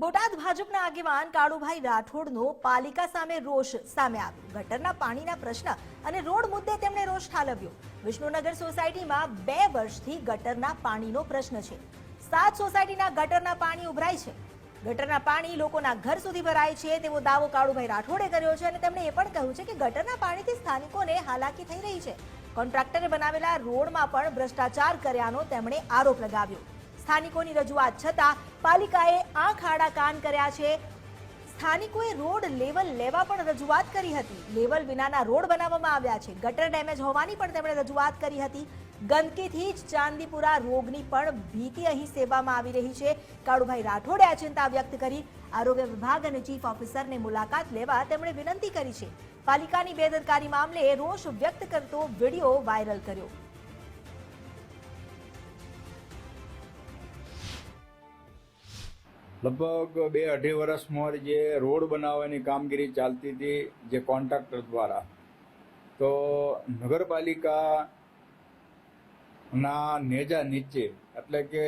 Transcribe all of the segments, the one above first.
બોટાદ ભાજપના આગેવાન કાળુભાઈ રાઠોડનો પાલિકા સામે રોષ સામે આવ્યો. ગટરના પાણીના પ્રશ્ન અને રોડ મુદ્દે તેમણે રોષ ઠાલવ્યો. વિષ્ણુનગર સોસાયટીમાં બે વર્ષથી ગટરના પાણીનો પ્રશ્ન છે. સાત સોસાયટીના ગટરના પાણી ઉભરાય છે. ગટરના પાણી લોકોના ઘર સુધી ભરાય છે તેવો દાવો કાળુભાઈ રાઠોડે કર્યો છે અને તેમણે એ પણ કહ્યું છે કે ગટરના પાણીથી સ્થાનિકોને હાલાકી થઈ રહી છે. કોન્ટ્રાક્ટરે બનાવેલા રોડમાં પણ ભ્રષ્ટાચાર કર્યાનો તેમણે આરોપ લગાવ્યો. સ્થાનિકોની રજૂઆત છતાં પાલિકાએ આંખ આડા કાન કર્યા છે. સ્થાનિકોએ રોડ લેવલ લેવા પણ રજૂઆત કરી હતી. લેવલ વિનાના રોડ બનાવવામાં આવ્યા છે. ગટર ડેમેજ હોવાની પણ તેમણે રજૂઆત કરી હતી. ગંદકીથી જ ચાંદીપુરા રોગની પણ ભીતિ અહીં સેવામાં આવી રહી છે. કાળુભાઈ રાઠોડે આ ચિંતા વ્યક્ત કરી. આરોગ્ય વિભાગ અને ચીફ ઓફિસરને મુલાકાત લેવા તેમણે વિનંતી કરી છે. પાલિકાની બેદરકારી મામલે રોષ વ્યક્ત કરતો વીડિયો વાયરલ કર્યો. લગભગ બે અઢી વર્ષમાં જે રોડ બનાવવાની કામગીરી ચાલતી હતી, જે કોન્ટ્રાક્ટર દ્વારા, તો નગરપાલિકાના નેજા નીચે, એટલે કે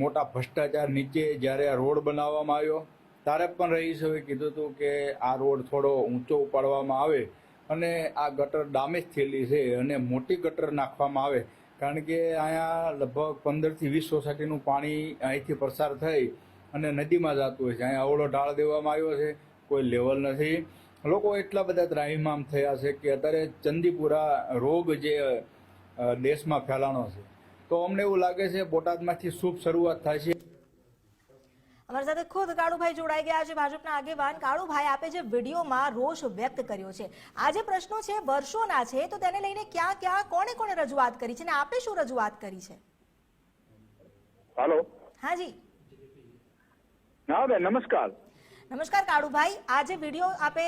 મોટા ભ્રષ્ટાચાર નીચે જ્યારે આ રોડ બનાવવામાં આવ્યો ત્યારે પણ રહીશોએ કીધું હતું કે આ રોડ થોડો ઊંચો ઉપાડવામાં આવે અને આ ગટર ડામેજ થયેલી છે અને મોટી ગટર નાખવામાં આવે. કારણ કે અહીંયા લગભગ પંદરથી વીસ સોસાયટીનું પાણી અહીંથી પસાર થઈ અને નદીમાં જતું હોય છે. અહીંયા અવળો ઢાળ દેવામાં આવ્યો છે. કોઈ લેવલ નથી. લોકો એટલા બધા ત્રાહિમામ થયા છે કે અત્યારે ચંદીપુરા રોગ જે દેશમાં ફેલાણો છે. તો અમને એવું લાગે છે બોટાદમાંથી શુભ શરૂઆત થાય છે. અમારી સાથે ખુદ કાળુભાઈ જોડાઈ ગયા છે. ભાજપના આગેવાન કાળુભાઈ આપે જે વિડીયોમાં રોષ વ્યક્ત કર્યો છે. આ જે પ્રશ્નો છે વર્ષોના છે તો તેને લઈને ક્યાં ક્યાં કોણે કોણે રજૂઆત કરી છે અને આપે શું રજૂઆત કરી છે? હાલો. હાજી હા બેન નમસ્કાર. નમસ્કાર કાળુભાઈ. આ જે વીડિયો આપે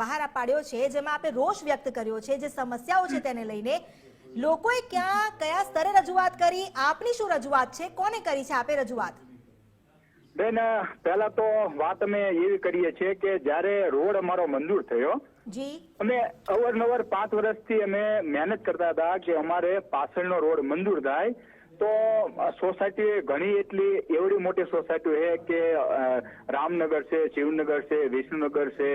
બહાર પાડ્યો છે જેમાં આપે રોષ વ્યક્ત કર્યો છે જે સમસ્યાઓ છે તેને લઈને. લોકોએ ક્યાં કયા સ્તરે રજૂઆત કરી આપની શું રજૂઆત છે કોને કરી છે આપે રજૂઆત? બેન પહેલા તો વાત અમે એવી કરીએ છીએ કે જ્યારે રોડ અમારો મંજૂર થયો જી. અમે અવારનવાર પાંચ વર્ષથી અમે મહેનત કરતા હતા કે અમારે પાછળનો રોડ મંજૂર થાય. તો સોસાયટી ઘણી એટલી, એવડી મોટી સોસાયટી છે કે રામનગર છે, શિવનગર છે, વિષ્ણુનગર છે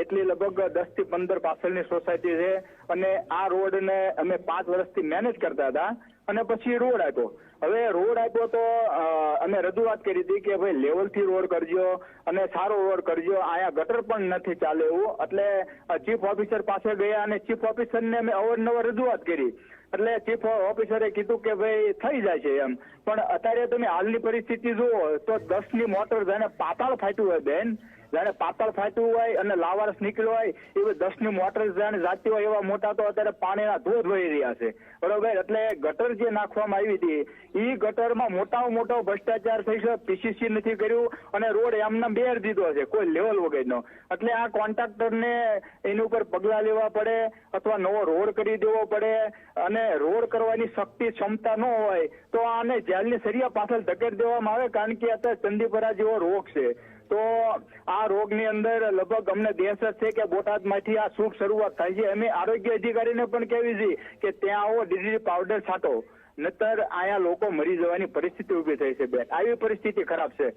એટલી લગભગ દસથી પંદર પાછળની સોસાયટી છે. અને આ રોડને અમે પાંચ વર્ષથી મેનેજ કરતા હતા અને પછી રોડ આપ્યો. હવે રોડ આપ્યો તો અમે રજૂઆત કરી હતી કે ભાઈ લેવલથી રોડ કરજો અને સારો રોડ કરજો. અહીંયા ગટર પણ નથી ચાલે એવું. એટલે ચીફ ઓફિસર પાસે ગયા અને ચીફ ઓફિસરને અમે અવારનવાર રજૂઆત કરી. એટલે ચીફ ઓફિસરે કીધું કે ભાઈ થઈ જાય છે એમ. પણ અત્યારે તમે હાલની પરિસ્થિતિ જુઓ તો દસની મોટર જાણે પાતાળ ફાટ્યું હોય બેન. જાણે પાતાળ ફાટ્યું હોય અને લાવારસ નીકળ્યો હોય, એવી દસની મોટર જાણે જાતી હોય એવા મોટા તો અત્યારે પાણીના ધોધ વહી રહ્યા છે. બરોબર? એટલે ગટર જે નાખવામાં આવી હતી એ ગટરમાં મોટામાં મોટો ભ્રષ્ટાચાર થઈ છે પીસીસી નથી કર્યું અને રોડ એમને બેર દીધો છે, કોઈ લેવલ વગરનો. એટલે આ કોન્ટ્રાક્ટરને એની ઉપર પગલા લેવા પડે અથવા નવો રોડ કરી દેવો પડે અને રોડ કરવાની શક્તિ, ક્ષમતા ન હોય તો આને જેલની સરિયા પાછળ ધકેલ દેવામાં આવે કારણ કે અત્યારે ચંદીપરા જેવો રોગ છે. તો આ રોગની અંદર લગભગ અમને દેશ છે કે બોટાદમાંથી આ શુભ શરૂઆત થાય છે. અમે આરોગ્ય અધિકારીને પણ કહેવી છે કે ત્યાં આવો ડીડીટી પાવડર છાંટો. નતર અહીંયા લોકો મરી જવાની પરિસ્થિતિ ઊભી થઈ છે બેન. આવી પરિસ્થિતિ ખરાબ છે.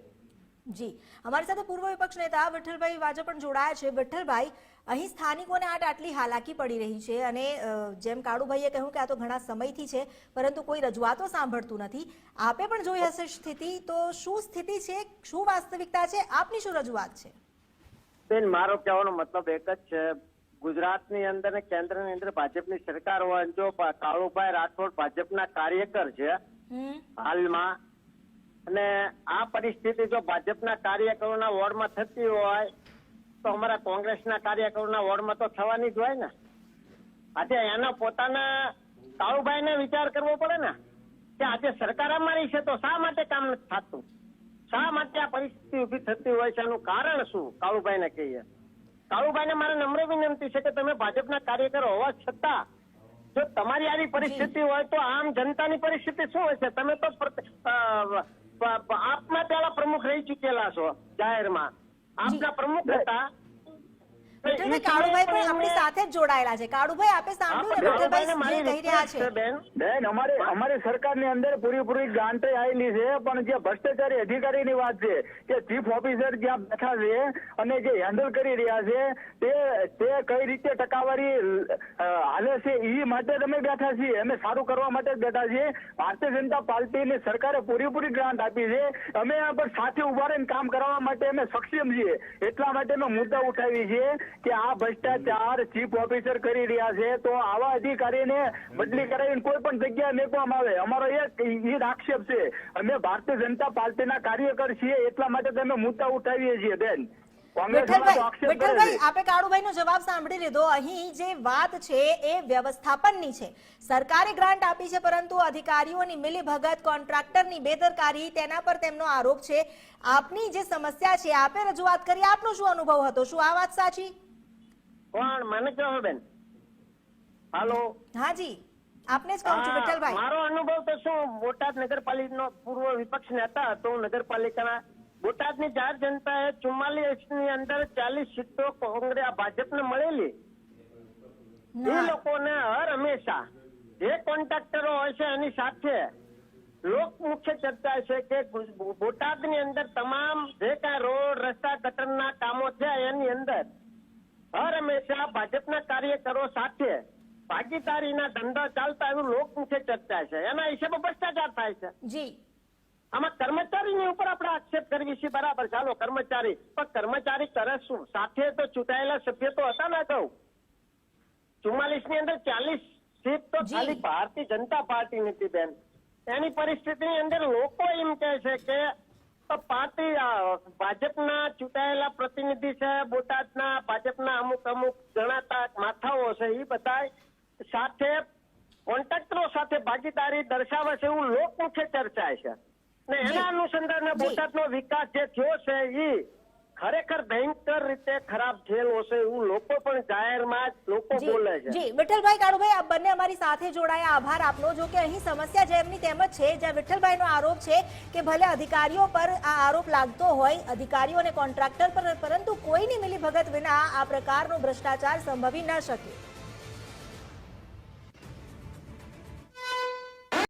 જી. અમારી સાથે પૂર્વ વિપક્ષ નેતા વિઠ્ઠલભાઈ વાજા પણ જોડાયા છે. વિઠ્ઠલભાઈ અહીં સ્થાનિકોને આટ આટલી હાલાકી પડી રહી છે અને જેમ કાળુભાઈએ કહ્યું કે આ તો ઘણા સમયથી છે પરંતુ કોઈ રજૂઆતો સાંભળતું નથી. આપે પણ જોઈ હશે સ્થિતિ. તો શું સ્થિતિ છે? શું વાસ્તવિકતા છે? આપની શું રજૂઆત છે? બેન મારો કહેવાનો મતલબ એક જ છે. ગુજરાતની અંદર ને કેન્દ્રની અંદર ભાજપની સરકાર હોય જો કાળુભાઈ રાઠોડ ભાજપના કાર્યકર છે હાલમાં અને આ પરિસ્થિતિ જો ભાજપના કાર્યકરોના વોર્ડમાં થતી હોય તો અમારા કોંગ્રેસના કાર્યકરોના વોર્ડમાં તો થવાની જ હોય ને. આજે એના પોતાના કાળુભાઈને વિચાર કરવો પડે ને કે આજે સરકાર અમારી છે તો શા માટે કામ નથી થતું? શા માટે આ પરિસ્થિતિ ઊભી થતી હોય છે? એનું કારણ શું? કાળુભાઈને કહીએ. કાળુભાઈને મારે નમ્ર વિનંતી છે કે તમે ભાજપના કાર્યકરો હોવા છતાં જો તમારી આવી પરિસ્થિતિ હોય તો આમ જનતાની પરિસ્થિતિ શું હશે તમે તો પ્રત- અ, પ- પ- આપના પેલા પ્રમુખ રહી ચૂકેલા છો જાહેરમાં. આપના પ્રમુખ હતા. વિઠ્ઠલભાઈ કાળુભાઈ પણ આપણી સાથે જ જોડાયેલા છે. કાળુભાઈ આપે સાંભળ્યું ને? વિઠ્ઠલભાઈ જે કહી રહ્યા છે? બેન બેન. અમારે અમારી સરકારની અંદર પૂરેપૂરી ગ્રાન્ટ આવેલી છે પણ જે ભ્રષ્ટાચારી અધિકારીની વાત છે કે ચીફ ઓફિસર જ્યાં બેઠા છે અને જે હેન્ડલ કરી રહ્યા છે તે તે કઈ રીતે ટકાવારી હાલે છે એ માટે અમે બેઠા છીએ. અમે સારું કરવા માટે જ બેઠા છીએ. ભારતીય જનતા પાર્ટીની સરકારે પૂરેપૂરી ગ્રાન્ટ આપી છે. અમે આ પર સાથે ઊભા રહીને કામ કરવા માટે અમે સક્ષમ છીએ. એટલા માટે અમે મુદ્દા ઉઠાવી છે. કે આ ભ્રષ્ટાચાર ચીફ ઓફિસર કરી રહ્યા છે તો આવા અધિકારીને બદલી કરાવીને કોઈ પણ જગ્યાએ મેકવામાં આવે. અમારો એક ઈદ આક્ષેપ છે. અમે ભારતીય જનતા પાર્ટીના કાર્યકર છીએ એટલા માટે તમે મુદ્દા ઉઠાવીએ છીએ બેન. વિઠ્ઠલભાઈ આક્ષેપ કરે વિઠ્ઠલભાઈ છે. આપે કાળુભાઈનો જવાબ સાંભળી લીધો. અહીં જે વાત છે એ વ્યવસ્થાપનની છે. સરકારે ગ્રાન્ટ આપી છે પરંતુ અધિકારીઓની મિલીભગત કોન્ટ્રાક્ટરની બેદરકારી તેના પર તેમનો આરોપ છે. આપની જે સમસ્યા છે આપે રજૂઆત કરી. આપનો શું અનુભવ હતો? શું આ વાત સાચી? કોણ મને કહો બેન. હાલો. હાજી આપને જ કહું છું વિઠ્ઠલભાઈ. મારો અનુભવ તો શું? બોટાદ નગરપાલિકાનો પૂર્વ વિપક્ષ નેતા હતો નગરપાલિકાના. બોટાદની જાહેર જનતાએ ચુમ્માલીસની અંદર ચાલીસ સીટો કોંગ્રેસ ભાજપને મળેલી. એ. લોકોને હર હંમેશા જે કોન્ટ્રાક્ટરો હોય છે એની સાથે લોક મુખ્ય ચર્ચા છે કે બોટાદની અંદર તમામ જે કાંઈ રોડ રસ્તા ગટરના કામો છે એની અંદર હંમેશા ભાજપના કાર્યકરો સાથે ભાગીદારીના ધંધા ચાલતા એવું લોક ચર્ચા છે. એના હિસાબે ભ્રષ્ટાચાર થાય છે. જી. આમાં કર્મચારીની ઉપર આપણે આક્ષેપ કરવી છે. બરાબર. ચાલો કર્મચારી. પણ કર્મચારી કરે શું? સાથે તો ચૂંટાયેલા સભ્ય તો હતા ના કહું. ચુમ્માલીસની અંદર ચાલીસ સીટ તો. ખાલી ભારતીય જનતા પાર્ટી નીતિ બેન. એની પરિસ્થિતિની અંદર લોકો એમ કહે છે કે પાર્ટી ભાજપના ચૂંટાયેલા પ્રતિનિધિ છે બોટાદના ભાજપના અમુક અમુક ગણાતા માથાઓ છે એ બધા સાથે કોન્ટ્રાક્ટરો સાથે ભાગીદારી દર્શાવે છે એવું લોકમુખે ચર્ચાય છે ને એના અનુસંધાને. બોટાદનો વિકાસ જે થયો છે ઈ ખરેખર ભયંકર રીતે ખરાબ થયેલો હશે એવું લોકો પણ જાહેરમાં જ લોકો બોલે છે. જી વિઠ્ઠલભાઈ કાળુભાઈ આપ બંને અમારી સાથે જોડાયા. આભાર આપનો. જો કે અહીં સમસ્યા જેમની તેમ જ છે જ્યાં વિઠ્ઠલભાઈનો આરોપ છે કે ભલે અધિકારીઓ પર આ આરોપ લાગતો હોય અધિકારીઓ અને કોન્ટ્રાક્ટર પર પરંતુ કોઈની મિલીભગત વિના આ પ્રકારનો ભ્રષ્ટાચાર સંભવી ન શકે.